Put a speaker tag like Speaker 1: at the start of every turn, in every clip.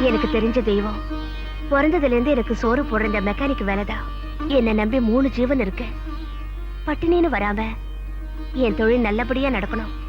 Speaker 1: எனக்கு தெரிஞ்ச தெய்வம். பிறந்ததுல இருந்து எனக்கு சோறு போடுற இந்த மெக்கானிக் வேலைதான். என்னை நம்பி மூணு ஜீவன் இருக்கு. பட்டினின்னு வராம என் தொழில் நல்லபடியா நடக்கணும்.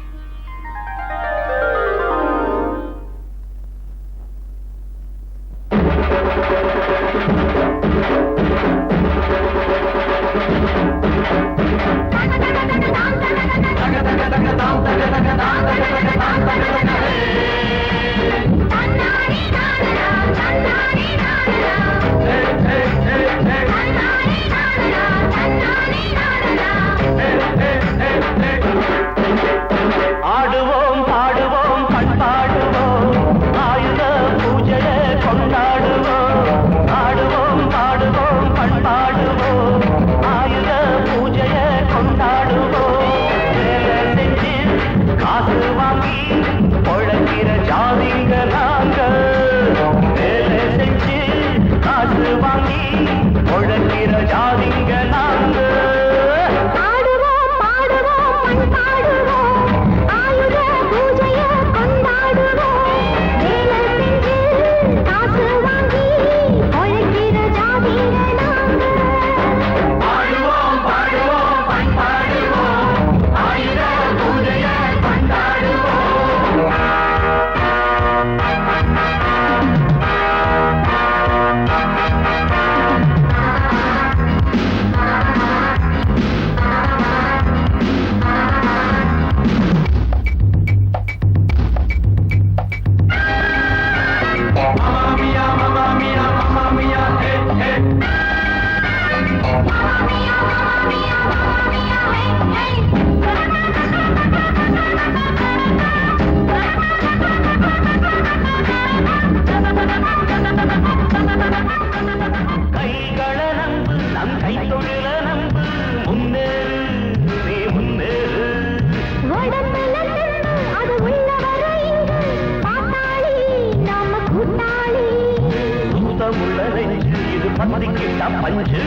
Speaker 2: சுத்தமுள்ள நெஞ்சு இது பந்திக்கிட்ட பஞ்சு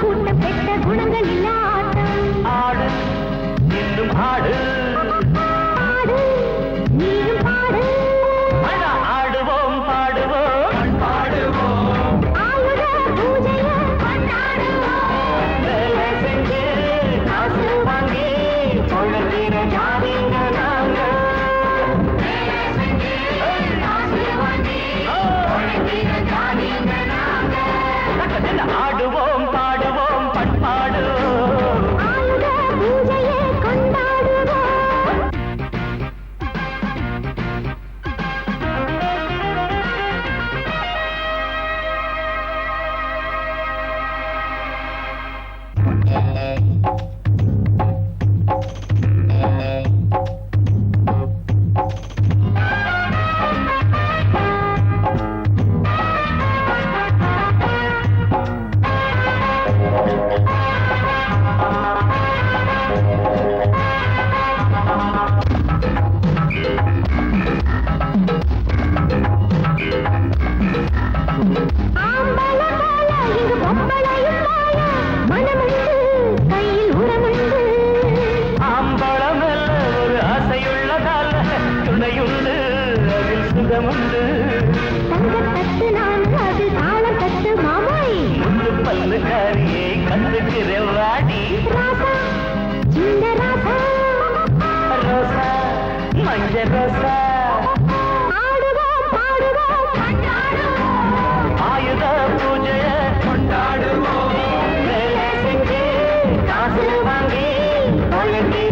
Speaker 1: கூட்டம், கெட்ட குணங்கள் இல்லா.
Speaker 2: ஆடு இன்னும் ஆடு அதில் சுகமுண்டு
Speaker 1: தங்கத் தட்டு நான், அது தாளம் தட்டு மாமாய்.
Speaker 2: முள்ளு பல்லு காரியை கண்டுக்கிற வாடி
Speaker 1: ராசா, சின்ன ராசா.
Speaker 2: ரோசா மஞ்ச ரோசா. ஆயுத பூஜைய கொண்டாடுவோம் வாங்கி பழகி